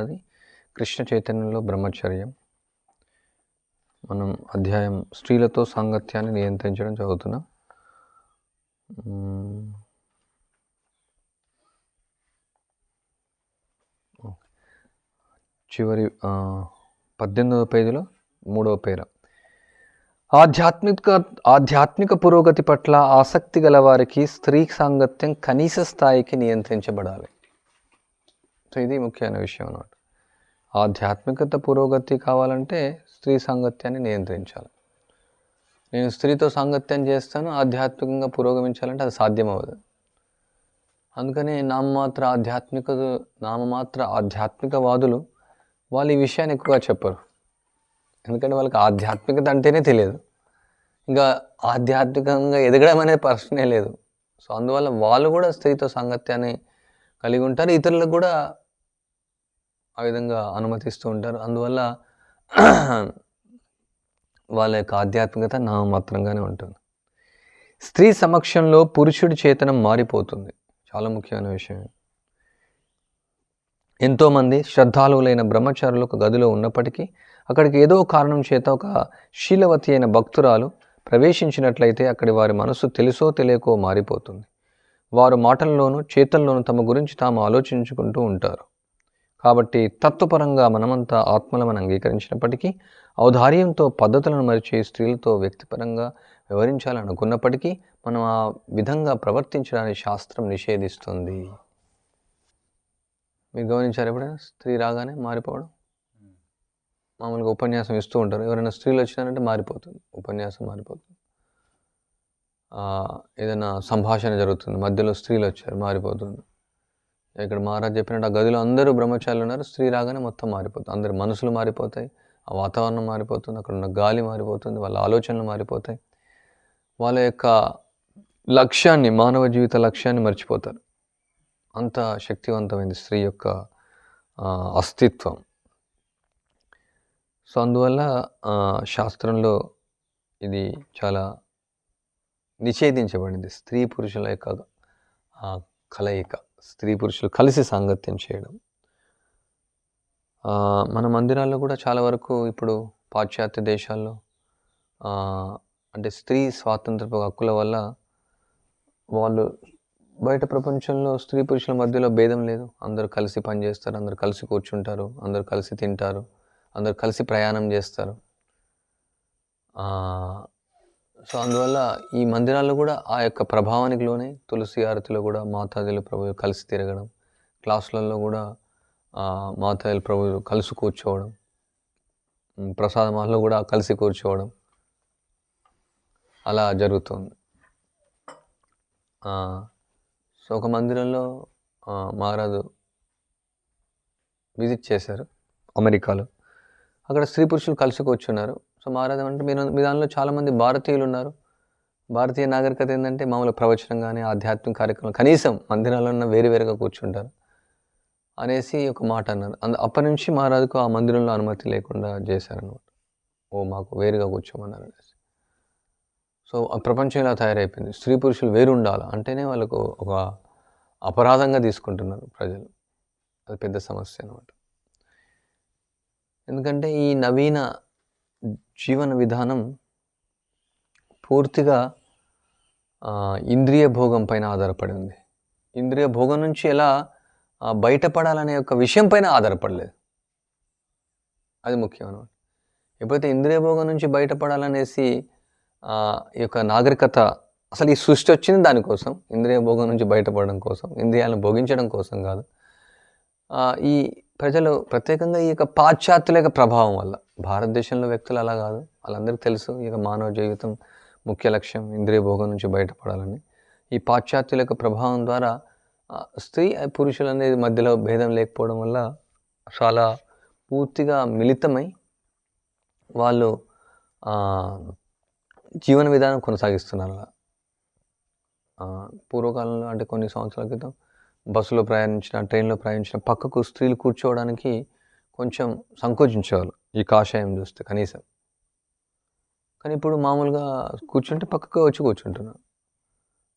అన్నది కృష్ణ చైతన్యంలో బ్రహ్మచర్యం. మనం అధ్యాయం స్త్రీలతో సాంగత్యాన్ని నియంత్రించడం చదువుతున్నాం. చివరి పద్దెనిమిదవ పేజీలో మూడవ పేర. ఆధ్యాత్మిక ఆధ్యాత్మిక పురోగతి పట్ల ఆసక్తి గల వారికి స్త్రీ సాంగత్యం కనీస స్థాయికి నియంత్రించబడాలి. సో ఇది ముఖ్యమైన విషయం అన్నమాట. ఆధ్యాత్మికత పురోగతి కావాలంటే స్త్రీ సాంగత్యాన్ని నియంత్రించాలి. నేను స్త్రీతో సాంగత్యం చేస్తాను ఆధ్యాత్మికంగా పురోగమించాలంటే అది సాధ్యం అవ్వదు అందుకని నామమాత్ర ఆధ్యాత్మిక నామమాత్ర ఆధ్యాత్మికవాదులు వాళ్ళు ఈ విషయాన్ని ఎక్కువగా చెప్పరు. ఎందుకంటే వాళ్ళకి ఆధ్యాత్మికత అంటేనే తెలియదు. ఇంకా ఆధ్యాత్మికంగా ఎదగడం అనే ప్రశ్నే లేదు. సో అందువల్ల వాళ్ళు కూడా స్త్రీతో సాంగత్యాన్ని కలిగి ఉంటారు ఇతరులకు కూడా ఆ విధంగా అనుమతిస్తూ ఉంటారు. అందువల్ల వాళ్ళ యొక్క ఆధ్యాత్మికత నామమాత్రంగానే ఉంటుంది. స్త్రీ సమక్షంలో పురుషుడి చేతనం మారిపోతుంది. చాలా ముఖ్యమైన విషయం. ఎంతోమంది శ్రద్ధాలువులైన బ్రహ్మచారులు ఒక గదిలో ఉన్నప్పటికీ అక్కడికి ఏదో కారణం చేత ఒక శీలవతి అయిన భక్తురాలు ప్రవేశించినట్లయితే అక్కడి వారి మనసు తెలుసో తెలియకో మారిపోతుంది. వారు మాటల్లోనూ చేతల్లోనూ తమ గురించి తాము ఆలోచించుకుంటూ ఉంటారు. కాబట్టి తత్వపరంగా మనమంతా ఆత్మలమని అంగీకరించినప్పటికీ ఔదార్యంతో పద్ధతులను మరిచి స్త్రీలతో వ్యక్తిపరంగా వివరించాలనుకున్నప్పటికీ మనం ఆ విధంగా ప్రవర్తించడానికి శాస్త్రం నిషేధిస్తుంది. మీరు గమనించారు ఎప్పుడైనా స్త్రీ రాగానే మారిపోవడం? మామూలుగా ఉపన్యాసం ఇస్తూ ఉంటారు. ఎవరైనా స్త్రీలు వచ్చినారంటే మారిపోతుంది. ఉపన్యాసం మారిపోతుంది. ఏదైనా సంభాషణ జరుగుతుంది. మధ్యలో స్త్రీలు వచ్చారు మారిపోతుంది. ఇక్కడ మహారాజ్ చెప్పినట్టు ఆ గదిలో అందరూ బ్రహ్మచారులు ఉన్నారు. స్త్రీ రాగానే మొత్తం మారిపోతుంది. అందరి మనసులు మారిపోతాయి. ఆ వాతావరణం మారిపోతుంది. అక్కడ ఉన్న గాలి మారిపోతుంది. వాళ్ళ ఆలోచనలు మారిపోతాయి. వాళ్ళ యొక్క లక్ష్యాన్ని మానవ జీవిత లక్ష్యాన్ని మర్చిపోతారు. అంత శక్తివంతమైంది స్త్రీ యొక్క అస్తిత్వం. సో అందువల్ల శాస్త్రంలో ఇది చాలా నిషేధించబడింది. స్త్రీ పురుషుల యొక్క కలయిక. స్త్రీ పురుషులు కలిసి సాంగత్యం చేయడం. మన మందిరాల్లో కూడా చాలా వరకు ఇప్పుడు పాశ్చాత్య దేశాల్లో అంటే స్త్రీ స్వాతంత్రపు హక్కుల వల్ల వాళ్ళు బయట ప్రపంచంలో స్త్రీ పురుషుల మధ్యలో భేదం లేదు. అందరూ కలిసి పనిచేస్తారు అందరూ కలిసి కూర్చుంటారు అందరూ కలిసి తింటారు అందరూ కలిసి ప్రయాణం చేస్తారు. సో అందువల్ల ఈ మందిరాల్లో కూడా ఆ యొక్క ప్రభావానికి లోనే తులసి ఆరతిలో కూడా మాతాజీలు ప్రభు కలిసి తిరగడం క్లాసులలో కూడా ఆ, మాతాజీలు ప్రభు కలిసి కూర్చోవడం ప్రసాదమాల్లో కూడా కలిసి కూర్చోవడం అలా జరుగుతుంది. సో ఒక మందిరంలో మహారాజు విజిట్ చేశారు అమెరికాలో. అక్కడ స్త్రీ పురుషులు కలిసి కూర్చున్నారు. సో మహారాజు అంటే మీరు మీ దానిలో చాలామంది భారతీయులు ఉన్నారు భారతీయ నాగరికత ఏంటంటే మామూలు ప్రవచనం కానీ ఆధ్యాత్మిక కార్యక్రమం కనీసం మందిరాల్లో ఉన్న వేరు వేరుగా కూర్చుంటారు అనేసి ఒక మాట అన్నారు. అందు అప్పటి నుంచి మహారాజుకు ఆ మందిరంలో అనుమతి లేకుండా చేశారనమాట ఓ మాకు వేరుగా కూర్చోమన్నారు అనేసి. సో ఆ ప్రపంచం ఇలా తయారైపోయింది. స్త్రీ పురుషులు వేరు ఉండాలి అంటేనే వాళ్ళకు ఒక అపరాధంగా తీసుకుంటున్నారు ప్రజలు. అది పెద్ద సమస్య అనమాట ఎందుకంటే ఈ నవీన జీవన విధానం పూర్తిగా ఇంద్రియ భోగం పైన ఆధారపడి ఉంది. ఇంద్రియ భోగం నుంచి ఎలా బయటపడాలనే ఒక విషయం పైన ఆధారపడలేదు. అది ముఖ్యం అనమాట ఎప్పుడైతే ఇంద్రియ భోగం నుంచి బయటపడాలనేసి ఈ యొక్క నాగరికత అసలు ఈ సృష్టి వచ్చింది దానికోసం ఇంద్రియ భోగం నుంచి బయటపడడం కోసం ఇంద్రియాలను భోగించడం కోసం కాదు. ఈ ప్రజలు ప్రత్యేకంగా ఈ యొక్క పాశ్చాత్యుల యొక్క ప్రభావం వల్ల భారతదేశంలో వ్యక్తులు అలా కాదు వాళ్ళందరికీ తెలుసు ఈ యొక్క మానవ జీవితం ముఖ్య లక్ష్యం ఇంద్రియ భోగం నుంచి బయటపడాలని. ఈ పాశ్చాత్యుల యొక్క ప్రభావం ద్వారా స్త్రీ పురుషులు అనేది మధ్యలో భేదం లేకపోవడం వల్ల చాలా పూర్తిగా మిళితమై వాళ్ళు జీవన విధానం కొనసాగిస్తున్నారు. పూర్వకాలంలో అంటే కొన్ని సంవత్సరాల క్రితం బస్సులో ప్రయాణించిన ట్రైన్లో ప్రయాణించిన పక్కకు స్త్రీలు కూర్చోవడానికి కొంచెం సంకోచించేవాళ్ళు ఈ కాషాయం చూస్తే కనీసం. కానీ ఇప్పుడు మామూలుగా కూర్చుంటే పక్కకు వచ్చి కూర్చుంటున్నారు.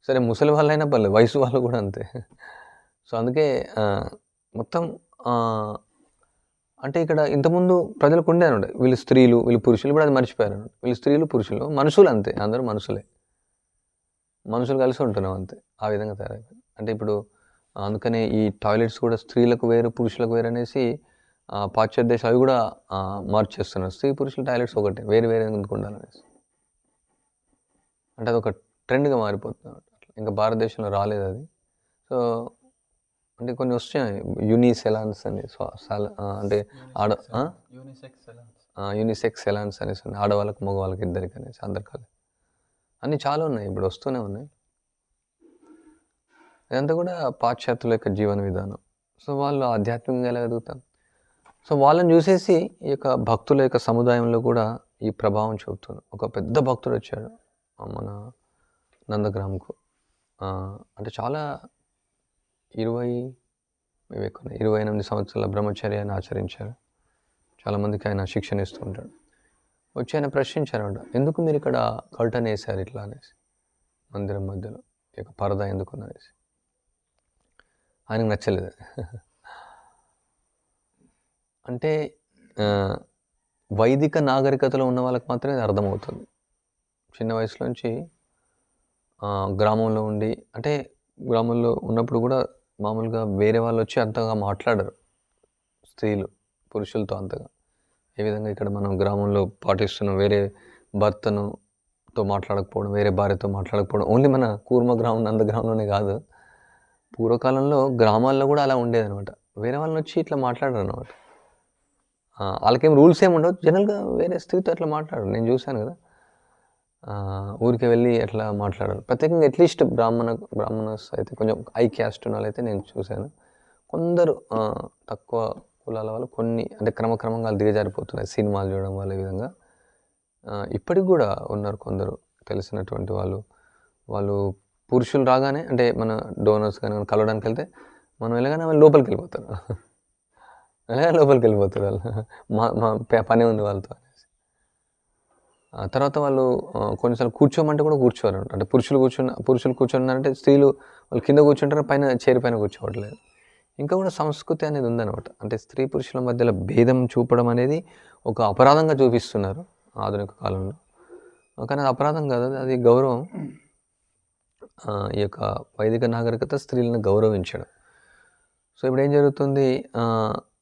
సరే ముసలి వాళ్ళైనా పర్లేదు వయసు వాళ్ళు కూడా అంతే. సో అందుకే మొత్తం అంటే ఇక్కడ ఇంతకుముందు ప్రజలకు ఉండేది వీళ్ళు స్త్రీలు వీళ్ళు పురుషులు ఇప్పుడు అది మర్చిపోయారు. వీళ్ళు స్త్రీలు పురుషులు మనుషులు అంతే. అందరూ మనుషులే. మనుషులు కలిసి ఉంటున్నాం అంతే. ఆ విధంగా తయారైపోయింది. అంటే ఇప్పుడు అందుకనే ఈ టాయిలెట్స్ కూడా స్త్రీలకు వేరు పురుషులకు వేరు అనేసి పాశ్చాత్య దేశాలు అవి కూడా మార్చేస్తున్నారు స్త్రీ పురుషుల టాయిలెట్స్ ఒకటే వేరు వేరే ఎందుకు ఉండాలనేసి. అంటే అది ఒక ట్రెండ్గా మారిపోతుంది. ఇంకా భారతదేశంలో రాలేదు అది. సో అంటే కొన్ని వస్తున్నాయి. యూని సెలాన్స్ అని అంటే ఆడ? యూనిసెక్స్ సెలాన్స్ అనేసి ఆడవాళ్ళకి మగవాళ్ళకి ఇద్దరికి అనేసి అందరి కాదు అన్నీ చాలా ఉన్నాయి. ఇప్పుడు వస్తూనే ఉన్నాయి. ఇదంతా కూడా పాశ్చాత్యుల యొక్క జీవన విధానం. సో వాళ్ళు ఆధ్యాత్మికంగా ఎలా ఎదుగుతారు? సో వాళ్ళని చూసేసి ఈ యొక్క భక్తుల యొక్క సముదాయంలో కూడా ఈ ప్రభావం చూపుతుంది. ఒక పెద్ద భక్తుడు వచ్చాడు మన నందగ్రామ్కు. అంటే చాలా ఇరవై ఇవి ఎక్కువ ఇరవై ఎనిమిది సంవత్సరాల బ్రహ్మచర్యాన్ని ఆచరించారు. చాలామందికి ఆయన శిక్షణ ఇస్తూ ఉంటాడు. వచ్చి ఆయన ప్రశ్నించారంట ఎందుకు మీరు ఇక్కడ కర్టన్ వేశారు ఇట్లా అనేసి? మందిరం మధ్యలో ఈ యొక్క పరదా ఎందుకు అనేసి. ఆయనకు నచ్చలేదు. అంటే వైదిక నాగరికతలో ఉన్న వాళ్ళకి మాత్రమే ఇది అర్థమవుతుంది. చిన్న వయసులోంచి గ్రామంలో ఉండి అంటే గ్రామంలో ఉన్నప్పుడు కూడా మామూలుగా వేరే వాళ్ళు వచ్చి అంతగా మాట్లాడరు. స్త్రీలు పురుషులతో అంతగా. ఏ విధంగా ఇక్కడ మనం గ్రామంలో పాటిస్తున్నాం? వేరే భర్తను తో మాట్లాడకపోవడం వేరే భార్యతో మాట్లాడకపోవడం. ఓన్లీ మన కూర్మ గ్రామం నంద గ్రామంలోనే కాదు. పూర్వకాలంలో గ్రామాల్లో కూడా అలా ఉండేది అనమాట వేరే వాళ్ళని వచ్చి ఇట్లా మాట్లాడరు అనమాట వాళ్ళకేం రూల్స్ ఏమి ఉండవు. జనరల్గా వేరే స్త్రీతో అట్లా మాట్లాడరు. నేను చూశాను కదా. ఊరికి వెళ్ళి అట్లా మాట్లాడారు. ప్రత్యేకంగా అట్లీస్ట్ బ్రాహ్మణ బ్రాహ్మణస్ అయితే కొంచెం ఐ క్యాస్ట్ ఉన్న అయితే నేను చూశాను. కొందరు తక్కువ కులాల వాళ్ళు కొన్ని అంటే క్రమక్రమంగా వాళ్ళు దిగజారిపోతున్నాయి సినిమాలు చూడడం వల్ల విధంగా. ఇప్పటికి కూడా ఉన్నారు కొందరు. తెలిసినటువంటి వాళ్ళు. వాళ్ళు పురుషులు రాగానే అంటే మన డోనర్స్ కానీ మనం కలవడానికి వెళ్తే మనం వెళ్ళగానే వాళ్ళు లోపలికి వెళ్ళిపోతారు. వెళ్ళగానే లోపలికి వెళ్ళిపోతారు వాళ్ళు. మా మా పని ఉంది వాళ్ళతో అనేసి. ఆ తర్వాత వాళ్ళు కొన్నిసార్లు కూర్చోమంటే కూడా కూర్చోరు. అంటే పురుషులు కూర్చున్న పురుషులు కూర్చున్నారంటే స్త్రీలు వాళ్ళు కింద కూర్చుంటారు పైన చేరి పైన కూర్చోవట్లేదు. ఇంకా కూడా సంస్కృతి అనేది ఉందన్నమాట. అంటే స్త్రీ పురుషుల మధ్యలో భేదం చూపడం అనేది ఒక అపరాధంగా చూపిస్తున్నారు ఆధునిక కాలంలో. కానీ అది అపరాధం కాదు అది- గౌరవం. ఈ యొక్క వైదిక నాగరికత స్త్రీలను గౌరవించడం. సో ఇప్పుడు ఏం జరుగుతుంది?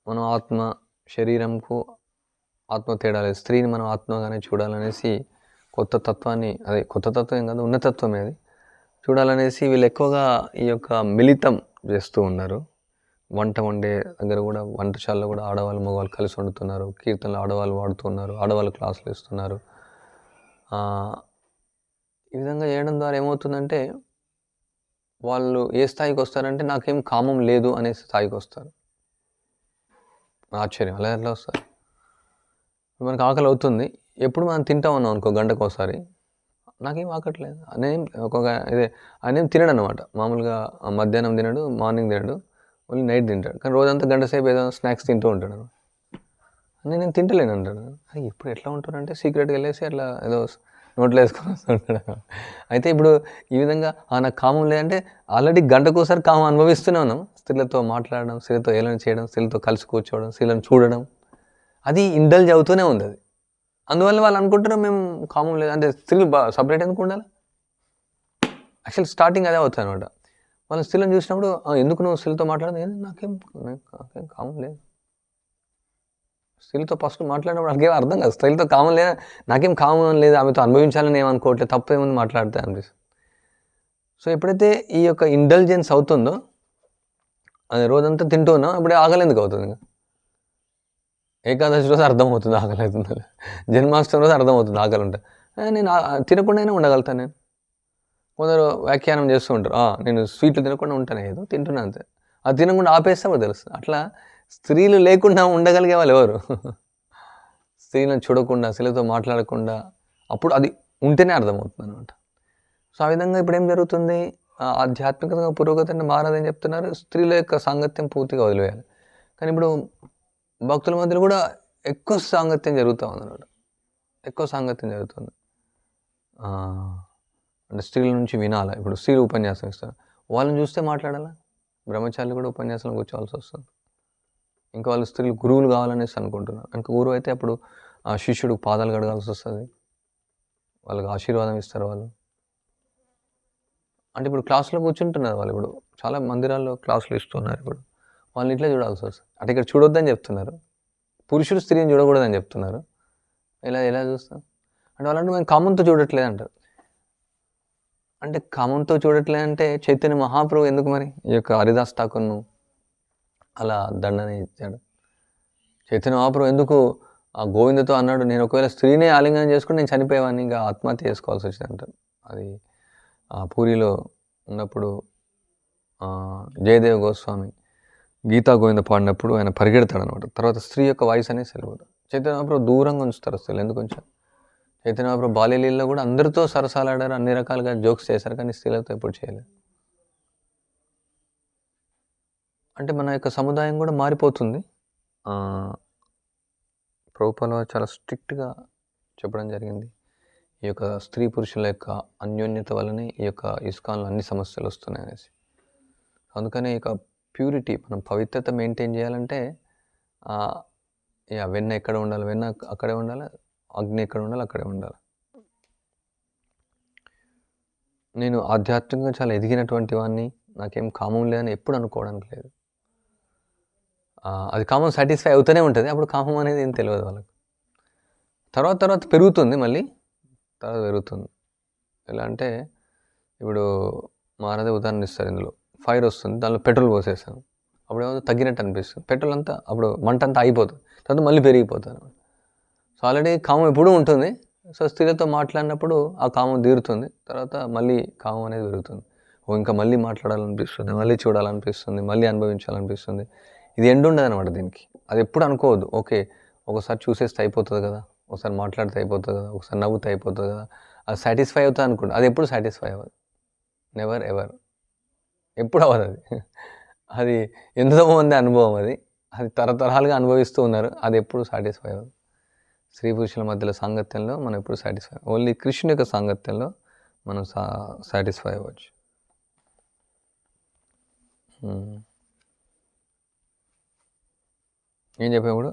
మనం ఆత్మ శరీరంకు ఆత్మ తేడా లేదు. స్త్రీని మనం ఆత్మగానే చూడాలనేసి కొత్త తత్వాన్ని అదే కొత్త తత్వం ఏం కాదు ఉన్నతత్వమే అది. చూడాలనేసి వీళ్ళు ఎక్కువగా ఈ యొక్క మిళితం చేస్తూ ఉన్నారు. వంట వండే దగ్గర కూడా వంటశాలలో కూడా ఆడవాళ్ళు మగవాళ్ళు కలిసి వండుతున్నారు. కీర్తనలు ఆడవాళ్ళు వాడుతున్నారు ఆడవాళ్ళు క్లాసులు ఇస్తున్నారు. ఈ విధంగా చేయడం ద్వారా ఏమవుతుందంటే వాళ్ళు ఏ స్థాయికి వస్తారంటే నాకేం కామం లేదు అనే స్థాయికి వస్తారు. ఆశ్చర్యం అలా ఎట్లా వస్తారు? మనకు ఆకలి అవుతుంది. ఎప్పుడు మనం తింటా ఉన్నాం అనుకో గంటకు ఒకసారి. నాకేం ఆకట్లేదు అనేం ఒక ఇదే ఆయన తినడు అనమాట మామూలుగా మధ్యాహ్నం తినడు మార్నింగ్ తినడు ఓన్లీ నైట్ తింటాడు. కానీ రోజంతా గంట సేపు ఏదో స్నాక్స్ తింటూ ఉంటాడు అని నేను తింటలేను అంటాడు. అది ఎప్పుడు ఎట్లా ఉంటానంటే సీక్రెట్గా వెళ్ళేసి అట్లా ఏదో నోట్లో వేసుకొని వస్తుంటాడు అయితే ఇప్పుడు ఈ విధంగా ఆ నాకు కామం లేదంటే ఆల్రెడీ గంటకోసారి కామం అనుభవిస్తూనే ఉన్నాం. స్త్రీలతో మాట్లాడడం స్త్రీలతో ఏలన చేయడం స్త్రీలతో కలిసి కూర్చోవడం స్త్రీలను చూడడం అది ఇండల్జ్ అవుతూనే ఉంది అది. అందువల్ల వాళ్ళు అనుకుంటారు మేము కామం లేదు అంటే స్త్రీలు సపరేట్ ఎందుకు ఉండాలి? యాక్చువల్ స్టార్టింగ్ అదే అవుతుంది అనమాట వాళ్ళు స్త్రీలను చూసినప్పుడు ఎందుకు నువ్వు స్త్రీలతో మాట్లాడదు? నాకేం నాకేం కామం లేదు. స్త్రీలతో ఫస్ట్ మాట్లాడినప్పుడు నాకేం అర్థం కాదు. స్త్రీలతో కామన్ లేదా? నాకేం కామన్ లేదు? ఆమెతో అనుభవించాలని ఏమనుకోవట్లేదు తప్పు ఏముంది మాట్లాడితే అనిపిస్తుంది సో ఎప్పుడైతే ఈ యొక్క ఇంటెలిజెన్స్ అవుతుందో అది రోజంతా తింటూ ఉన్నాం అప్పుడే ఆకలి ఎందుకు అవుతుంది ఇంకా? ఏకాదశి రోజు అర్థమవుతుంది ఆకలి అవుతుంది? జన్మాష్టమి రోజు అర్థమవుతుంది ఆకలి ఉంటే. నేను తినకుండానే ఉండగలుగుతాను నేను. కొందరు వ్యాఖ్యానం చేస్తూ ఉంటారు నేను స్వీట్లు తినకుండా ఉంటాను ఏదో తింటున్నాను అంతే. అది తినకుండా ఆపేస్తే తెలుస్తుంది అట్లా స్త్రీలు లేకుండా ఉండగలిగే వాళ్ళు ఎవరు? స్త్రీలను చూడకుండా స్త్రీలతో మాట్లాడకుండా అప్పుడు అది ఉంటేనే అర్థమవుతుంది అనమాట సో ఆ విధంగా ఇప్పుడు ఏం జరుగుతుంది? ఆధ్యాత్మికంగా పురోగతిని మారదని చెప్తున్నారు. స్త్రీల యొక్క సాంగత్యం పూర్తిగా వదిలేయాలి. కానీ ఇప్పుడు భక్తుల మధ్యలో కూడా ఎక్కువ సాంగత్యం జరుగుతూ ఉంది అనమాట ఎక్కువ సాంగత్యం జరుగుతుంది. అంటే స్త్రీల నుంచి వినాలా? ఇప్పుడు స్త్రీలు ఉపన్యాసం ఇస్తారు. వాళ్ళని చూస్తే మాట్లాడాలా? బ్రహ్మచారులు కూడా ఉపన్యాసం కూర్చోవాల్సి వస్తుంది. ఇంకా వాళ్ళు స్త్రీలు గురువులు కావాలనేసి అనుకుంటున్నారు. ఇంకా గురువు అయితే అప్పుడు ఆ శిష్యుడు పాదాలు కడగాల్సి వస్తుంది. వాళ్ళకి ఆశీర్వాదం ఇస్తారు వాళ్ళు. అంటే ఇప్పుడు క్లాస్లో కూర్చుంటున్నారు వాళ్ళు ఇప్పుడు. చాలా మందిరాల్లో క్లాసులు ఇస్తున్నారు ఇప్పుడు. వాళ్ళని ఇట్లా చూడాల్సి వస్తుంది. అంటే ఇక్కడ చూడొద్దని చెప్తున్నారు. పురుషుడు స్త్రీని చూడకూడదని చెప్తున్నారు. ఇలా ఎలా చూస్తాం అంటే వాళ్ళంటే మేము కామంతో చూడట్లేదు అంటారు. అంటే కామంతో చూడట్లేదంటే చైతన్య మహాప్రభు ఎందుకు మరి? ఈ యొక్క హరిదాస్ ఠాకూర్ను అలా దండని ఇచ్చాడు. చైతన్య మహాప్రభు ఎందుకు ఆ గోవిందతో అన్నాడు? నేను ఒకవేళ స్త్రీనే ఆలింగనం చేసుకుని నేను చనిపోయేవాడిని ఇంకా ఆత్మహత్య చేసుకోవాల్సి వచ్చింది అంటారు అది ఆ పూరిలో ఉన్నప్పుడు ఆ, జయదేవ్ గోస్వామి గీతా గోవింద పాడినప్పుడు ఆయన పరిగెడతాడు అనమాట తర్వాత స్త్రీ యొక్క వయసు అనేది సెలవుదు చైతన్య మహాప్రభు దూరంగా ఉంచుతారు స్త్రీలు ఎందుకు ఉంచారు చైతన్య మహాప్రభు బాల్యలీలలో కూడా అందరితో సరసాలాడారు అన్ని రకాలుగా జోక్స్ చేశారు కానీ స్త్రీలతో ఎప్పుడు చేయలేదు. అంటే మన యొక్క సముదాయం కూడా మారిపోతుంది. ఆ, ప్రభుపాల చాలా స్ట్రిక్ట్గా చెప్పడం జరిగింది. ఈ యొక్క స్త్రీ పురుషుల యొక్క అన్యోన్యత వల్లనే ఈ యొక్క ఇస్కాన్లో అన్ని సమస్యలు వస్తున్నాయి అనేసి. అందుకనే ఈ యొక్క ప్యూరిటీ మనం పవిత్రత మెయింటైన్ చేయాలంటే వెన్న ఎక్కడ ఉండాలి? వెన్న అక్కడే ఉండాలి? అగ్ని ఎక్కడ ఉండాలి? అక్కడే ఉండాలి? నేను ఆధ్యాత్మికంగా చాలా ఎదిగినటువంటి వాడిని నాకేం కామం లేదని ఎప్పుడు అనుకోవడానికి లేదు. అది కామం సాటిస్ఫై అవుతూనే ఉంటుంది. అప్పుడు కామం అనేది ఏం తెలియదు వాళ్ళకు. తర్వాత తర్వాత పెరుగుతుంది మళ్ళీ. తర్వాత పెరుగుతుంది. ఎలా అంటే ఇప్పుడు మారదే ఉదాహరణ ఇస్తారు ఇందులో. ఫైర్ వస్తుంది దానిలో పెట్రోల్ పోసేస్తాను అప్పుడు ఏమో తగ్గినట్టు అనిపిస్తుంది. పెట్రోల్ అంతా అప్పుడు మంట అంతా అయిపోతుంది తర్వాత మళ్ళీ పెరిగిపోతాను సో ఆల్రెడీ కామం ఎప్పుడూ ఉంటుంది. సో స్త్రీలతో మాట్లాడినప్పుడు ఆ కామం తీరుతుంది. తర్వాత మళ్ళీ కామం అనేది పెరుగుతుంది. ఓ ఇంకా మళ్ళీ మాట్లాడాలనిపిస్తుంది మళ్ళీ చూడాలనిపిస్తుంది మళ్ళీ అనుభవించాలనిపిస్తుంది. ఇది ఎండ్ ఉండదు అనమాట దీనికి. అది ఎప్పుడు అనుకోవద్దు. ఓకే ఒకసారి చూసేస్తే అయిపోతుంది కదా. ఒకసారి మాట్లాడితే అయిపోతుంది కదా. ఒకసారి నవ్వుతే అయిపోతుంది కదా. అది సాటిస్ఫై అవుతుంది అనుకుంటా. అది ఎప్పుడు సాటిస్ఫై అవ్వదు. నెవర్ ఎవర్ ఎప్పుడు అవ్వదు అది. అది ఎంతో మంది అనుభవం అది. అది తరతరాలుగా అనుభవిస్తూ ఉన్నారు. అది ఎప్పుడు సాటిస్ఫై అవ్వదు. స్త్రీ పురుషుల మధ్యలో సాంగత్యంలో మనం ఎప్పుడు సాటిస్ఫై ఓన్లీ కృష్ణుని యొక్క సాంగత్యంలో మనం సా సాటిస్ఫై అవ్వచ్చు. ఏం చెప్పేప్పుడు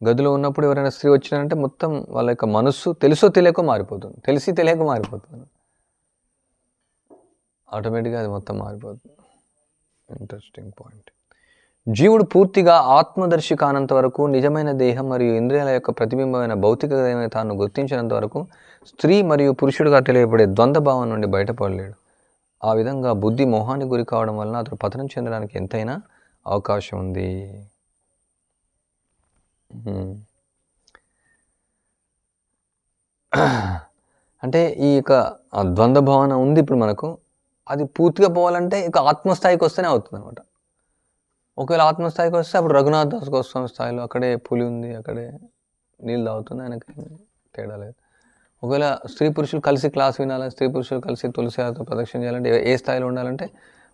గదిలో ఉన్నప్పుడు ఎవరైనా స్త్రీ వచ్చినారంటే మొత్తం వాళ్ళ యొక్క మనస్సు తెలుసో తెలియకో మారిపోతుంది. తెలిసి తెలియక మారిపోతుంది. ఆటోమేటిక్గా అది మొత్తం మారిపోతుంది. Interesting point. జీవుడు పూర్తిగా ఆత్మదర్శి కానంత వరకు నిజమైన దేహం మరియు ఇంద్రియాల యొక్క ప్రతిబింబమైన భౌతిక దేహమైన తాను గుర్తించినంత వరకు స్త్రీ మరియు పురుషుడుగా తెలియబడే ద్వంద్వ భావం నుండి బయటపడలేడు. ఆ విధంగా బుద్ధి మోహానికి గురి కావడం వలన అతడు పతనం చెందడానికి ఎంతైనా అవకాశం ఉంది. అంటే ఈ యొక్క ద్వంద్వ భావన ఉంది ఇప్పుడు మనకు. అది పూర్తిగా పోవాలంటే ఇక ఆత్మస్థాయికి వస్తేనే అవుతుంది అనమాట ఒకవేళ ఆత్మస్థాయికి వస్తే అప్పుడు రఘునాథ్ దాస్ గోస్వామి స్థాయిలో అక్కడే పులి ఉంది అక్కడే నీళ్ళు తాగుతుంది ఆయనకి తేడా లేదు. ఒకవేళ స్త్రీ పురుషులు కలిసి క్లాస్ వినాలి స్త్రీ పురుషులు కలిసి తులసి ప్రదక్షిణ చేయాలంటే ఏ- ఏ స్థాయిలో ఉండాలంటే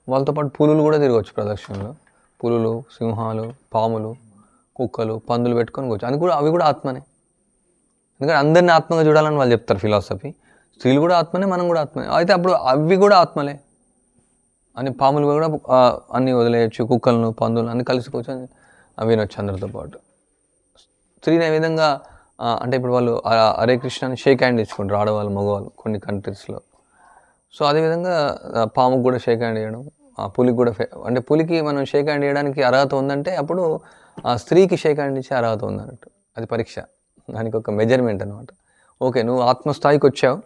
వాళ్ళతో పాటు పులులు కూడా తిరగవచ్చు ప్రదక్షిణలో. పులులు సింహాలు పాములు కుక్కలు పందులు పెట్టుకొని కూర్చో. అది కూడా అవి కూడా ఆత్మనే. ఎందుకంటే అందరిని ఆత్మగా చూడాలని వాళ్ళు చెప్తారు ఫిలాసఫీ. స్త్రీలు కూడా ఆత్మనే మనం కూడా ఆత్మనే. అయితే అప్పుడు అవి కూడా ఆత్మలే. అని పాములు కూడా అన్నీ అన్ని వదిలేయచ్చు కుక్కలను పందులను అన్ని కలిసి కూర్చొని అవి వినొచ్చు అందరితో పాటు. స్త్రీని ఏ విధంగా అంటే ఇప్పుడు వాళ్ళు హరే కృష్ణ అని షేక్ హ్యాండ్ ఇచ్చుకుంటారు ఆడవాళ్ళు మగవాళ్ళు కొన్ని కంట్రీస్లో. సో అదేవిధంగా పాముకు కూడా షేక్ హ్యాండ్ చేయడం ఆ పులికి కూడా ఫే- అంటే పులికి మనం షేక్ హ్యాండ్ చేయడానికి అర్హత ఉందంటే అప్పుడు ఆ స్త్రీకి షేక్ ఇచ్చే అర్హత ఉందన్నట్టు అది పరీక్ష. దానికి ఒక మెజర్మెంట్ అనమాట ఓకే నువ్వు ఆత్మస్థాయికి వచ్చావు.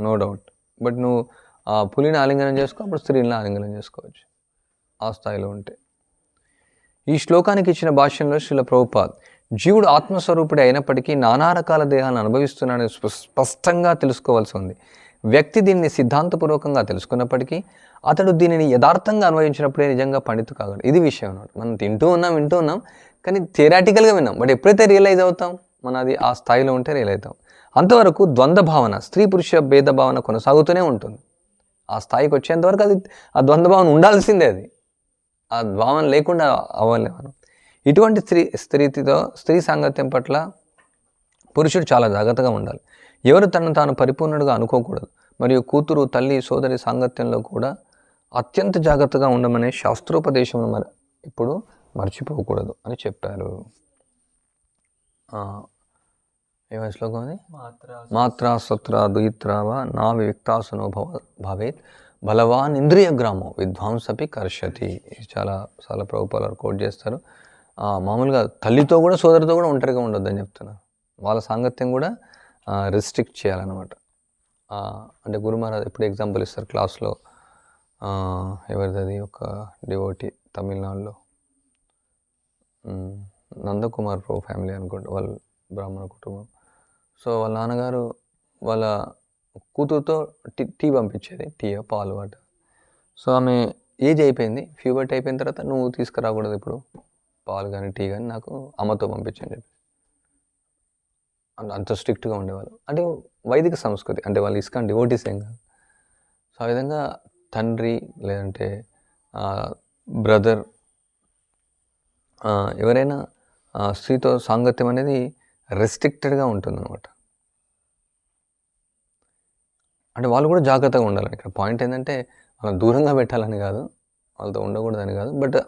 నో డౌట్ బట్ నువ్వు ఆ పులిని ఆలింగనం చేసుకో అప్పుడు స్త్రీని ఆలింగనం చేసుకోవచ్చు. ఆ స్థాయిలో ఉంటే. ఈ శ్లోకానికి ఇచ్చిన భాష్యంలో శ్రీల ప్రభుపాద్ జీవుడు ఆత్మస్వరూపుడే అయినప్పటికీ నానా రకాల దేహాలను అనుభవిస్తున్నాడని స్ప- స్పష్టంగా తెలుసుకోవాల్సి ఉంది. వ్యక్తి దీన్ని సిద్ధాంతపూర్వకంగా తెలుసుకున్నప్పటికీ అతడు దీనిని యథార్థంగా అన్వయించినప్పుడే నిజంగా పండితు కాగలడు. ఇది విషయం అన్నమాట. మనం తింటూ ఉన్నాం వింటూ ఉన్నాం కానీ థియరాటికల్గా విన్నాం. బట్ ఎప్పుడైతే రియలైజ్ అవుతాం మన అది ఆ స్థాయిలో ఉంటే రియలైజ్ అవుతాం. అంతవరకు ద్వంద్వ భావన స్త్రీ పురుష భేద భావన కొనసాగుతూనే ఉంటుంది. ఆ స్థాయికి వచ్చేంతవరకు అది ఆ ద్వంద్వ భావన ఉండాల్సిందే అది. ఆ భావన లేకుండా అవ్వలేము మనం. ఇటువంటి స్త్రీ స్త్రీతో స్త్రీ సాంగత్యం పట్ల పురుషుడు చాలా జాగ్రత్తగా ఉండాలి. ఎవరు తనను తాను పరిపూర్ణుడిగా అనుకోకూడదు. మరియు కూతురు తల్లి సోదరి సాంగత్యంలో కూడా అత్యంత జాగ్రత్తగా ఉండమనే శాస్త్రోపదేశం మరి ఇప్పుడు మర్చిపోకూడదు అని చెప్పారు. ఏమైనా శ్లోకం అది? మాత్రా సత్ర ద్విత్రావ నా వివిక్తాసనో భవ భవేత్ బలవాన్ ఇంద్రియ గ్రామం విద్వాంసపి కర్షతి. చాలా చాలా ప్రభుపాలు కోట్ చేస్తారు. మామూలుగా తల్లితో కూడా సోదరితో కూడా ఒంటరిగా ఉండొద్దని చెప్తున్నారు. వాళ్ళ సాంగత్యం కూడా రిస్ట్రిక్ట్ చేయాలన్నమాట. అంటే గురు మహారాజ్ ఎప్పుడు ఎగ్జాంపుల్ ఇస్తారు క్లాస్లో ఎవరిది అది? ఒక డివోటి తమిళనాడులో. నందకుమార్ ప్రో ఫ్యామిలీ అనుకుంటా వాళ్ళ బ్రాహ్మణ కుటుంబం. సో వాళ్ళ నాన్నగారు వాళ్ళ కూతురుతో టీ టీ పంపించేది టీ పాలు వాటర్. సో ఆమె ఏజ్ అయిపోయింది ఫీవర్ట్ అయిపోయిన తర్వాత నువ్వు తీసుకురాకూడదు ఇప్పుడు. పాలు కానీ టీ కానీ నాకు అమ్మతో పంపించని చెప్పి. అంత అంత స్ట్రిక్ట్గా ఉండేవాళ్ళు. అంటే వైదిక సంస్కృతి అంటే వాళ్ళు ఇస్కాన్ డివోటీస్ ఏం కాదు. సో ఆ విధంగా తండ్రి లేదంటే బ్రదర్ ఎవరైనా స్త్రీతో సాంగత్యం అనేది రెస్ట్రిక్టెడ్గా ఉంటుందన్నమాట. అంటే వాళ్ళు కూడా జాగ్రత్తగా ఉండాలి ఇక్కడ పాయింట్ ఏంటంటే వాళ్ళని దూరంగా పెట్టాలని కాదు. వాళ్ళతో ఉండకూడదని కాదు. బట్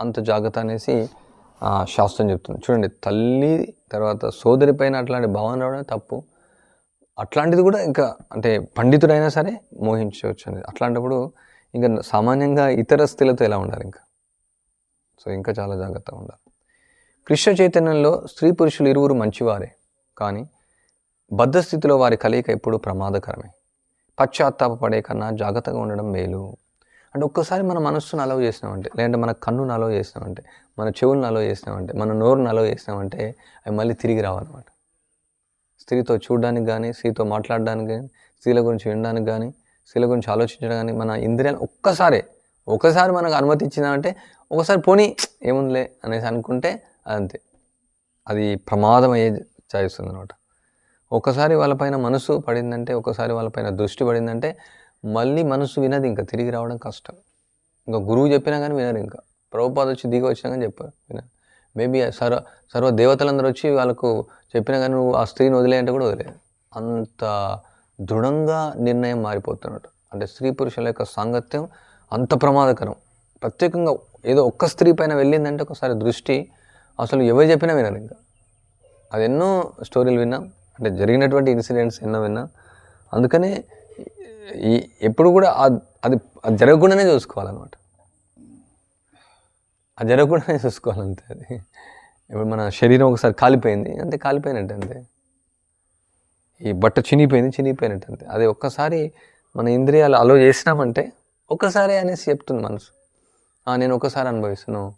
అంత జాగ్రత్త అనేసి శాస్త్రం చెప్తుంది. చూడండి తల్లి తర్వాత సోదరి పైన అట్లాంటి భావన రావడం తప్పు. అట్లాంటిది కూడా ఇంకా అంటే పండితుడైనా సరే మోహించవచ్చు అనేది. అట్లాంటప్పుడు ఇంకా సామాన్యంగా ఇతర స్త్రీలతో ఎలా ఉండాలి ఇంకా? సో ఇంకా చాలా జాగ్రత్తగా ఉండాలి. కృష్ణ చైతన్యంలో స్త్రీ పురుషులు ఇరువురు మంచివారే. కానీ బద్ధస్థితిలో వారి కలయిక ఎప్పుడూ ప్రమాదకరమే. పశ్చాత్తాపపడే కన్నా జాగ్రత్తగా ఉండడం మేలు. అంటే ఒక్కసారి మన మనస్సును అలవ్ చేసినామంటే లేదంటే మన కన్నును అలవ్ చేసినామంటే మన చెవులను అలవ్ చేసినామంటే మన నోరును అలవ్ చేసినామంటే అవి మళ్ళీ తిరిగి రావన్నమాట. స్త్రీతో చూడడానికి కానీ స్త్రీతో మాట్లాడడానికి కానీ స్త్రీల గురించి వినడానికి కానీ స్త్రీల గురించి ఆలోచించడం కానీ మన ఇంద్రియాలు ఒక్కసారే ఒకసారి మనకు అనుమతి ఇచ్చిందంటే ఒకసారి పోనీ ఏముందిలే అనేసి అనుకుంటే అంతే. అది ప్రమాదం అయ్యే చేస్తుంది అనమాట ఒకసారి వాళ్ళపైన మనసు పడిందంటే ఒకసారి వాళ్ళపైన దృష్టి పడిందంటే మళ్ళీ మనసు వినది ఇంకా తిరిగి రావడం కష్టం. ఇంకా గురువు చెప్పినా కానీ వినరు ఇంకా. ప్రభుపాద వచ్చి దిగి వచ్చినా కానీ చెప్పారు వినరు. మేబీ సర్వ సర్వ దేవతలందరూ వచ్చి వాళ్ళకు చెప్పినా కానీ నువ్వు ఆ స్త్రీని వదిలేయంటే కూడా వదిలేదు అంత దృఢంగా నిర్ణయం మారిపోతున్నట్టు. అంటే స్త్రీ పురుషుల యొక్క సాంగత్యం అంత ప్రమాదకరం. ప్రత్యేకంగా ఏదో ఒక్క స్త్రీ పైన వెళ్ళిందంటే ఒకసారి దృష్టి అసలు ఎవరు చెప్పినా వినరు ఇంకా. అది ఎన్నో స్టోరీలు విన్నాం. అంటే జరిగినటువంటి ఇన్సిడెంట్స్ ఎన్నో విన్నాం. అందుకనే ఈ ఎప్పుడు కూడా అది అది జరగకుండానే చూసుకోవాలన్నమాట. అది జరగకుండానే చూసుకోవాలి అంతే అది. ఇప్పుడు మన శరీరం ఒకసారి కాలిపోయింది అంతే కాలిపోయినట్టు అంతే. ఈ బట్ట చినిగిపోయింది చినిగిపోయినట్టు అంతే. అది ఒక్కసారి మన ఇంద్రియాలు అలో చేసినామంటే ఒక్కసారి అనేసి చెప్తుంది మనసు. నేను ఒకసారి అనుభవిస్తున్నాను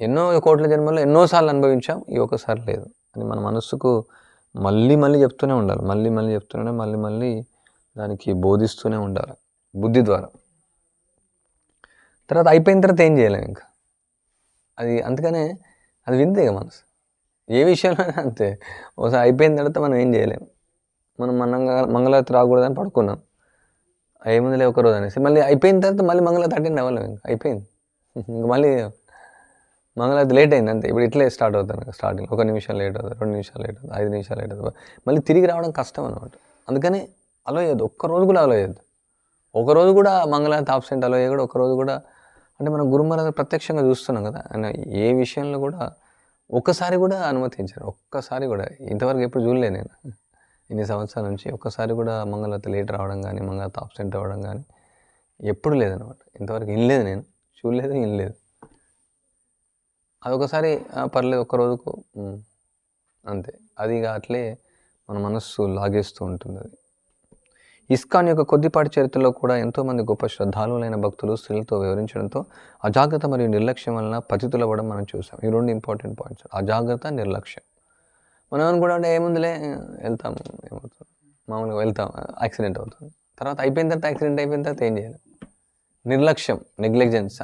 ఎన్నో కోట్ల జన్మల్లో ఎన్నోసార్లు అనుభవించాం ఈ ఒక్కసారి లేదు. అని మన మనస్సుకు మళ్ళీ మళ్ళీ చెప్తూనే ఉండాలి. మళ్ళీ మళ్ళీ చెప్తూనే మళ్ళీ మళ్ళీ దానికి బోధిస్తూనే ఉండాలి బుద్ధి ద్వారా. తర్వాత అయిపోయిన తర్వాత ఏం చేయలేము ఇంకా? అది అందుకనే అది వింతే ఇక మనసు. ఏ విషయంలో అంతే. ఒకసారి అయిపోయిన తర్వాత మనం ఏం చేయలేము మనం మనంగా మంగళారతి రాకూడదని పడుకున్నాం. ఏముందిలే ఒక రోజు అనేసి. మళ్ళీ అయిపోయిన తర్వాత మళ్ళీ మంగళారతి అటెండ్ అవ్వలేము ఇంకా. అయిపోయింది. ఇంక మళ్ళీ మంగళారతి లేట్ అయింది అంతే. ఇప్పుడు ఇట్లే స్టార్ట్ అవుతాను స్టార్టింగ్. ఒక నిమిషం లేట్ అవుతుంది రెండు నిమిషాలు లేట్ అవుతుంది ఐదు నిమిషాలు లేట్ అవుతుంది. మళ్ళీ తిరిగి రావడం కష్టం అనమాట అందుకని అలో చేయొద్దు ఒక్కరోజు కూడా అలో చేయొద్దు ఒక రోజు కూడా మంగళారతి ఆబ్సెంట్ అలో చేయకూడదు ఒక రోజు కూడా అంటే మనం గురుమహారాజ్ ప్రత్యక్షంగా చూస్తున్నాం కదా. ఆయన ఏ విషయంలో కూడా ఒక్కసారి కూడా అనుమతించారు. ఒక్కసారి కూడా. ఇంతవరకు ఎప్పుడు చూడలే నేను. ఇన్ని సంవత్సరాల నుంచి ఒక్కసారి కూడా మంగళత లేట్ రావడం కానీ మంగళత ఆబ్సెంట్ అవ్వడం కానీ ఎప్పుడు లేదనమాట ఇంతవరకు వినలేదు నేను. చూడలేదు వినలేదు అదొకసారి పర్లేదు ఒక్క రోజుకు అంతే. అది అట్లే మన మనస్సు లాగేస్తూ ఉంటుంది అది ఇస్కాన్ యొక్క కొద్దిపాటి చరిత్రలో కూడా ఎంతోమంది గొప్ప శ్రద్ధాలులైన భక్తులు స్త్రీలతో వివరించడంతో అజాగ్రత్త మరియు నిర్లక్ష్యం వలన పతితులవ్వడం మనం చూసాం. ఈ రెండు ఇంపార్టెంట్ పాయింట్స్ అజాగ్రత్త నిర్లక్ష్యం. మనం అనుకుంటా అంటే ఏముందిలే? వెళ్తాం. ఏమవుతుంది? మామూలుగా వెళ్తాం. యాక్సిడెంట్ అవుతుంది. తర్వాత అయిపోయిన తర్వాత యాక్సిడెంట్ అయిపోయిన తర్వాత ఏం చేయాలి? నిర్లక్ష్యం నెగ్లెక్జెన్స్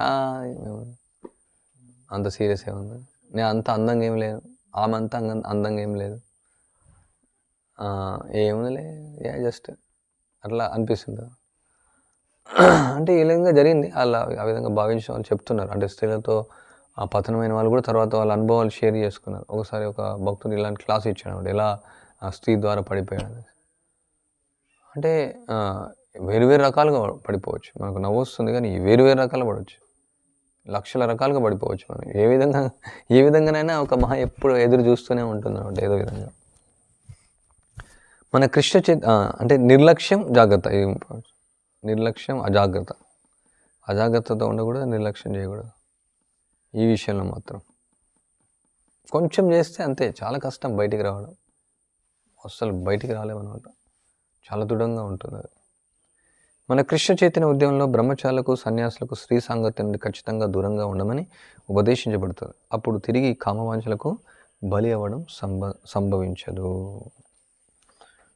అంత సీరియస్ ఏముంది నేను అంత అందంగా ఏం లేదు. ఆమె అంత అంగ- అందంగా ఏం లేదు. ఏముందిలే? ఏ జస్ట్ అట్లా అనిపిస్తుంది. అంటే ఈ విధంగా జరిగింది. అలా ఆ విధంగా భావించిన వాళ్ళు చెప్తున్నారు. అంటే స్త్రీలతో ఆ పతనమైన వాళ్ళు కూడా తర్వాత వాళ్ళ అనుభవాలు షేర్ చేసుకున్నారు. ఒకసారి ఒక భక్తుడు ఇలాంటి క్లాస్ ఇచ్చాడు అన్నమాట. ఎలా ఆ స్త్రీ ద్వారా పడిపోయాడు అంటే వేరు వేరు రకాలుగా పడిపోవచ్చు. మనకు నవ్వు వస్తుంది కానీ వేరు వేరు రకాలు పడవచ్చు. లక్షల రకాలుగా పడిపోవచ్చు మనం. ఏ విధంగా ఏ విధంగానైనా ఒక మహా ఎప్పుడు ఎదురు చూస్తూనే ఉంటుంది అనమాట ఏదో విధంగా. మన కృష్ణ చే అంటే నిర్లక్ష్యం జాగ్రత్త. నిర్లక్ష్యం అజాగ్రత్త. అజాగ్రత్తతో ఉండకూడదు నిర్లక్ష్యం చేయకూడదు. ఈ విషయంలో మాత్రం. కొంచెం చేస్తే అంతే చాలా కష్టం బయటికి రావడం. అస్సలు బయటికి రాలేమన్నమాట చాలా దృఢంగా ఉంటుంది అది. మన కృష్ణ చైతన్య ఉద్యమంలో బ్రహ్మచారులకు సన్యాసులకు స్త్రీ సాంగత్యం నుండి ఖచ్చితంగా దూరంగా ఉండమని ఉపదేశించబడుతుంది. అప్పుడు తిరిగి కామవాంఛలకు బలి అవ్వడం సంభ సంభవించదు.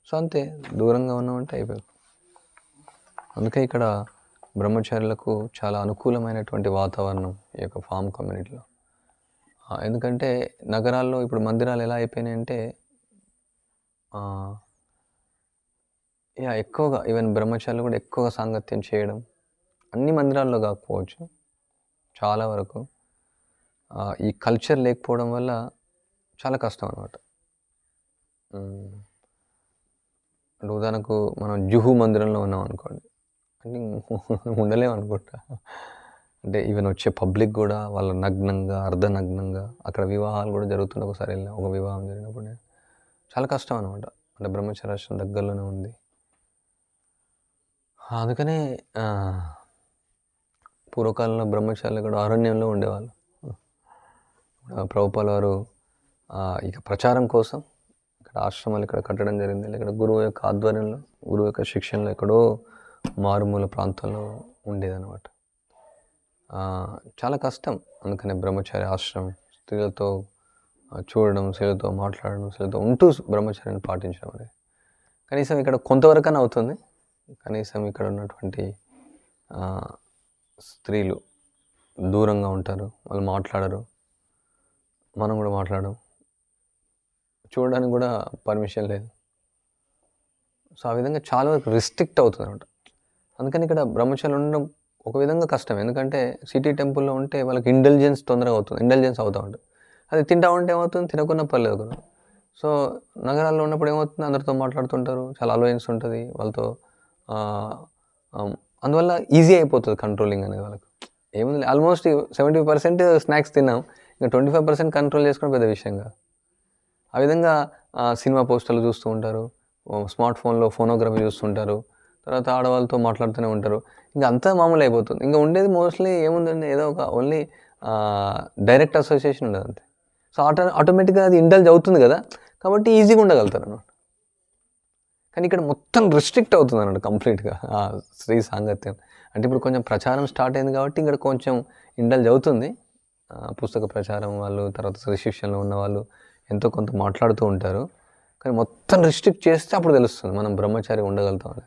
సో అంతే దూరంగా ఉన్నామంటే అయిపోయారు అందుకే ఇక్కడ బ్రహ్మచారులకు చాలా అనుకూలమైనటువంటి వాతావరణం ఈ యొక్క ఫామ్ కమ్యూనిటీలో ఎందుకంటే నగరాల్లో ఇప్పుడు మందిరాలు ఎలా అయిపోయినాయంటే యా ఎక్కువగా ఈవెన్ బ్రహ్మచారులు కూడా ఎక్కువగా సాంగత్యం చేయడం అన్ని మందిరాల్లో కాకపోవచ్చు చాలా వరకు. ఈ కల్చర్ లేకపోవడం వల్ల చాలా కష్టం అనమాట అంటే ఉదాహరణకు మనం జుహు మందిరంలో ఉన్నాం అనుకోండి. అంటే ఉండలేము అనుకుంటా. అంటే ఈవెన్ వచ్చే పబ్లిక్ కూడా వాళ్ళ నగ్నంగా అర్ధనగ్నంగా అక్కడ వివాహాలు కూడా జరుగుతున్న ఒకసారి వెళ్ళిన ఒక వివాహం జరిగినప్పుడు నేను చాలా కష్టం అనమాట అంటే బ్రహ్మచర్యాశ్రం దగ్గరలోనే ఉంది. అందుకనే పూర్వకాలంలో బ్రహ్మచారులు కూడా అరణ్యంలో ఉండేవాళ్ళు. ప్రభుపాల వారు ఇక ప్రచారం కోసం ఇక్కడ ఆశ్రమాలు ఇక్కడ కట్టడం జరిగింది. ఇక్కడ గురువు యొక్క ఆధ్వర్యంలో గురువు యొక్క శిక్షణలో ఎక్కడో మారుమూల ప్రాంతంలో ఉండేదన్నమాట. చాలా కష్టం. అందుకనే బ్రహ్మచారి ఆశ్రమం స్త్రీలతో చూడడం స్త్రీలతో మాట్లాడడం స్త్రీలతో ఉంటూ బ్రహ్మచారిని పాటించడం అనేది. కనీసం ఇక్కడ కొంతవరకైనా అవుతుంది. కనీసం ఇక్కడ ఉన్నటువంటి స్త్రీలు దూరంగా ఉంటారు. వాళ్ళు మాట్లాడరు. మనం కూడా మాట్లాడడం. చూడడానికి కూడా పర్మిషన్ లేదు. సో ఆ విధంగా చాలా వరకు రిస్ట్రిక్ట్ అవుతుంది అనమాట అందుకని ఇక్కడ బ్రహ్మచారులు ఉండడం ఒక విధంగా కష్టం. ఎందుకంటే సిటీ టెంపుల్లో ఉంటే వాళ్ళకి ఇంటెలిజెన్స్ తొందరగా అవుతుంది. ఇంటెలిజెన్స్ అవుతూ ఉంటుంది. అది తింటా ఉంటే ఏమవుతుంది? తినకున్నా పర్లేదు కూడా సో నగరాల్లో ఉన్నప్పుడు ఏమవుతుంది? అందరితో మాట్లాడుతుంటారు. చాలా అలోయన్స్ ఉంటుంది వాళ్ళతో. అందువల్ల ఈజీ అయిపోతుంది కంట్రోలింగ్ అనేది వాళ్ళకి. ఏముంది? ఆల్మోస్ట్ సెవెంటీ పర్సెంట్ స్నాక్స్ తిన్నాం. ఇంకా ట్వంటీ ఫైవ్ పర్సెంట్ కంట్రోల్ చేసుకోవడం పెద్ద విషయం కాదు. ఆ విధంగా సినిమా పోస్టర్లు చూస్తూ ఉంటారు. స్మార్ట్ ఫోన్లో ఫోనోగ్రఫీ చూస్తుంటారు తర్వాత ఆడవాళ్ళతో మాట్లాడుతూనే ఉంటారు. ఇంకా అంతా మామూలు అయిపోతుంది. ఇంకా ఉండేది మోస్ట్లీ ఏముందండి ఏదో ఒక ఓన్లీ డైరెక్ట్ అసోసియేషన్ ఉండదు అంతే. సో ఆటో ఆటోమేటిక్గా అది ఇండల్జ్ అవుతుంది కదా. కాబట్టి ఈజీగా ఉండగలుగుతారు అన్నమాట. కానీ ఇక్కడ మొత్తం రిస్ట్రిక్ట్ అవుతుంది అన్నమాట కంప్లీట్గా స్త్రీ సాంగత్యం. అంటే ఇప్పుడు కొంచెం ప్రచారం స్టార్ట్ అయింది కాబట్టి ఇక్కడ కొంచెం ఇండల్జ్ అవుతుంది. పుస్తక ప్రచారం వాళ్ళు తర్వాత రిసెప్షన్లో ఉన్న వాళ్ళు ఎంతో కొంత మాట్లాడుతూ ఉంటారు. కానీ మొత్తం రిస్ట్రిక్ట్ చేస్తే అప్పుడు తెలుస్తుంది మనం బ్రహ్మచారి ఉండగలుగుతాం అని.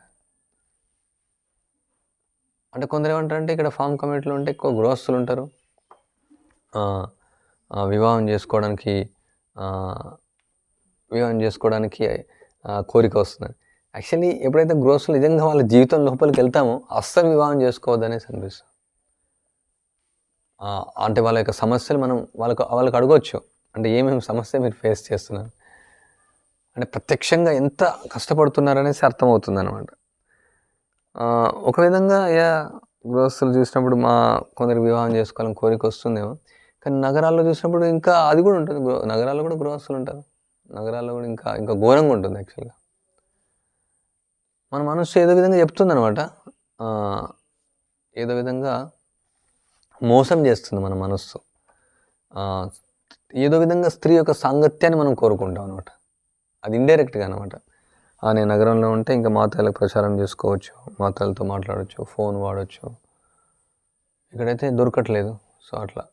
అంటే కొందరు ఏమంటారంటే ఇక్కడ ఫామ్ కమిటీలో ఉంటే ఎక్కువ గృహస్థులు ఉంటారు. వివాహం చేసుకోవడానికి వివాహం చేసుకోవడానికి కోరిక వస్తుంది. యాక్చువల్లీ ఎప్పుడైతే గృహస్థులు నిజంగా వాళ్ళ జీవితం లోపలికి వెళ్తామో అస్సలు వివాహం చేసుకోవద్దనేసి అనిపిస్తుంది. అంటే వాళ్ళ యొక్క సమస్యలు మనం వాళ్ళకు వాళ్ళకి అడగవచ్చు అంటే ఏమేమి సమస్య మీరు ఫేస్ చేస్తున్నారు? అంటే ప్రత్యక్షంగా ఎంత కష్టపడుతున్నారనేసి అర్థమవుతుంది అనమాట ఒక విధంగా యా గృహస్థులు చూసినప్పుడు మా కొందరు వివాహం చేసుకోవాలని కోరిక వస్తుందేమో. కానీ నగరాల్లో చూసినప్పుడు ఇంకా అది కూడా ఉంటుంది. గృహ నగరాల్లో కూడా గృహస్థులు ఉంటారు. నగరాల్లో కూడా ఇంకా ఇంకా ఘోరంగా ఉంటుంది యాక్చువల్గా మన మనసు ఏదో విధంగా చెప్తుంది అనమాట ఏదో విధంగా మోసం చేస్తుంది మన మనస్సు. ఏదో విధంగా స్త్రీ యొక్క సాంగత్యాన్ని మనం కోరుకుంటాం అనమాట అది ఇండైరెక్ట్గా అనమాట ఆ, నేను నగరంలో ఉంటే ఇంకా మాతాలకు ప్రచారం చేసుకోవచ్చు మాతాలతో మాట్లాడవచ్చు ఫోన్ వాడచ్చు. ఇక్కడైతే దొరకట్లేదు. సో అట్లా.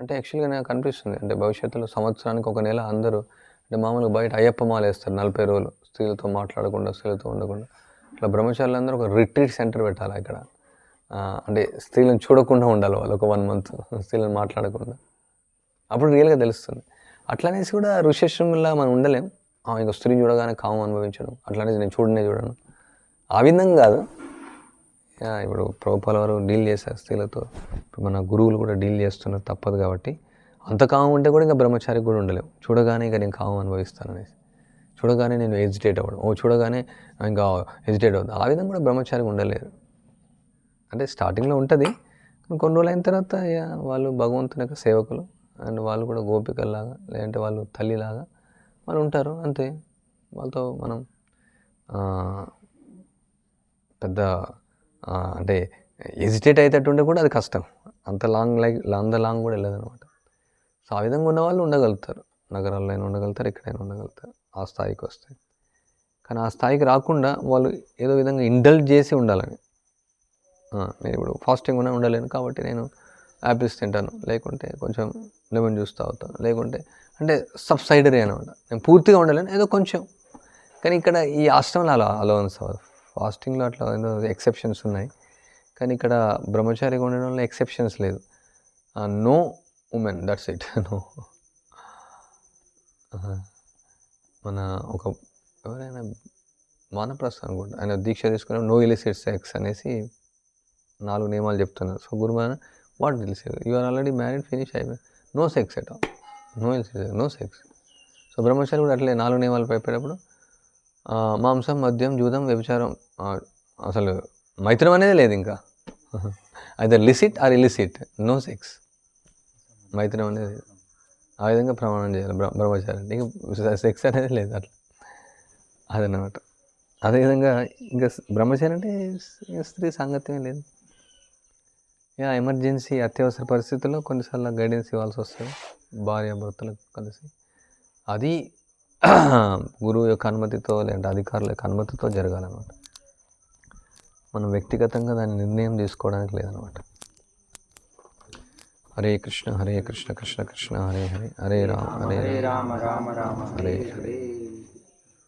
అంటే యాక్చువల్గా నాకు అనిపిస్తుంది. అంటే భవిష్యత్తులో సంవత్సరానికి ఒక నెల అందరూ అంటే మామూలుగా బయట అయ్యప్ప మాల వేస్తారు నలభై రోజులు స్త్రీలతో మాట్లాడకుండా స్త్రీలతో ఉండకుండా. ఇట్లా బ్రహ్మచారులు అందరూ ఒక రిట్రీట్ సెంటర్ పెట్టాలి ఇక్కడ? అంటే స్త్రీలను చూడకుండా ఉండాలి వాళ్ళు ఒక వన్ మంత్ స్త్రీలను మాట్లాడకుండా. అప్పుడు రియల్గా తెలుస్తుంది. అట్లనేసి కూడా ఋషశృంగుల్లా మనం ఉండలేం. ఆమె ఇంకో స్త్రీని చూడగానే కామం అనుభవించడం. అట్లనేసి నేను చూడనే చూడను. ఆ విధంగా కాదు. యా, ఇప్పుడు ప్రభుపాల వారు డీల్ చేశారు స్త్రీలతో. ఇప్పుడు మన గురువులు కూడా డీల్ చేస్తున్నారు తప్పదు కాబట్టి. అంత కామం ఉంటే కూడా ఇంకా బ్రహ్మచారికి కూడా ఉండలేవు చూడగానే ఇంకా నేను కామం అనుభవిస్తాను అనేసి చూడగానే నేను హెజిటేట్ అవ్వడం ఓ చూడగానే ఇంకా హెజిటేట్ అవుతుంది ఆ విధంగా కూడా బ్రహ్మచారికి ఉండలేరు అంటే స్టార్టింగ్లో ఉంటుంది. కొన్ని రోజులు అయిన తర్వాత ఇక వాళ్ళు భగవంతుని యొక్క సేవకులు అండ్ వాళ్ళు కూడా గోపికల్లాగా లేదంటే వాళ్ళు తల్లిలాగా వాళ్ళు ఉంటారు అంతే. వాళ్ళతో మనం పెద్ద అంటే ఎజిటేట్ అయ్యేటట్టుంటే కూడా అది కష్టం. అంత లాంగ్ లైక్ అంత లాంగ్ కూడా వెళ్ళదనమాట. సో ఆ విధంగా ఉన్న వాళ్ళు ఉండగలుగుతారు. నగరాల్లో అయినా ఉండగలుగుతారు ఎక్కడైనా ఉండగలుగుతారు ఆ స్థాయికి వస్తే. కానీ ఆ స్థాయికి రాకుండా వాళ్ళు ఏదో విధంగా ఇండల్జ్ చేసి ఉండాలని. నేను ఇప్పుడు ఫాస్టింగ్ ఉన్నా ఉండలేను కాబట్టి నేను యాపిల్స్ తింటాను. లేకుంటే కొంచెం లెమన్ జ్యూస్ తాగుతాను లేకుంటే అంటే సబ్సైడరీ అనమాట నేను పూర్తిగా ఉండలేను ఏదో కొంచెం. కానీ ఇక్కడ ఈ ఆశ్రమంలో అలా అలవన్స్ ఫాస్టింగ్లో అట్లా ఏదో ఎక్సెప్షన్స్ ఉన్నాయి. కానీ ఇక్కడ బ్రహ్మచారిగా ఉండడం వల్ల ఎక్సెప్షన్స్ లేదు. No women that's it no మన ఒక ఎవరైనా వానప్రస్థం అనుకుంటా ఆయన దీక్ష తీసుకుని నో ఇలిసిట్ సెక్స్ అనేసి నాలుగు నియమాలు చెప్తున్నారు. So గురుమాన what illicit you are already married finish అయిపోయి no sex at all no illicit no sex so బ్రహ్మచారి కూడా అట్లే నాలుగు నియమాలు పైపోయేటప్పుడు మాంసం మద్యం జూదం వ్యభిచారం అసలు మైత్రం అనేది లేదు ఇంకా. అయితే licit or illicit no sex మైత్రం అనేది ఆ విధంగా ప్రమాణం చేయాలి బ్ర బ్రహ్మచారి. అంటే ఇంకా సెక్స్ అనేది లేదు అట్లా. అదన్నమాట. అదేవిధంగా ఇంకా బ్రహ్మచారి అంటే స్త్రీ సాంగత్యమే లేదు. యా ఎమర్జెన్సీ అత్యవసర పరిస్థితుల్లో కొన్నిసార్లు గైడెన్స్ ఇవ్వాల్సి వస్తుంది. భార్య భర్తలకు కలిసి. అది గురువు యొక్క అనుమతితో లేదంటే అధికారుల యొక్క అనుమతితో జరగాలన్నమాట. మనం వ్యక్తిగతంగా దాన్ని నిర్ణయం తీసుకోవడానికి లేదనమాట హరే కృష్ణ హరే కృష్ణ కృష్ణ కృష్ణ హరే హరే హరే రామ హరే రామ రామ రామ హరే. హరే.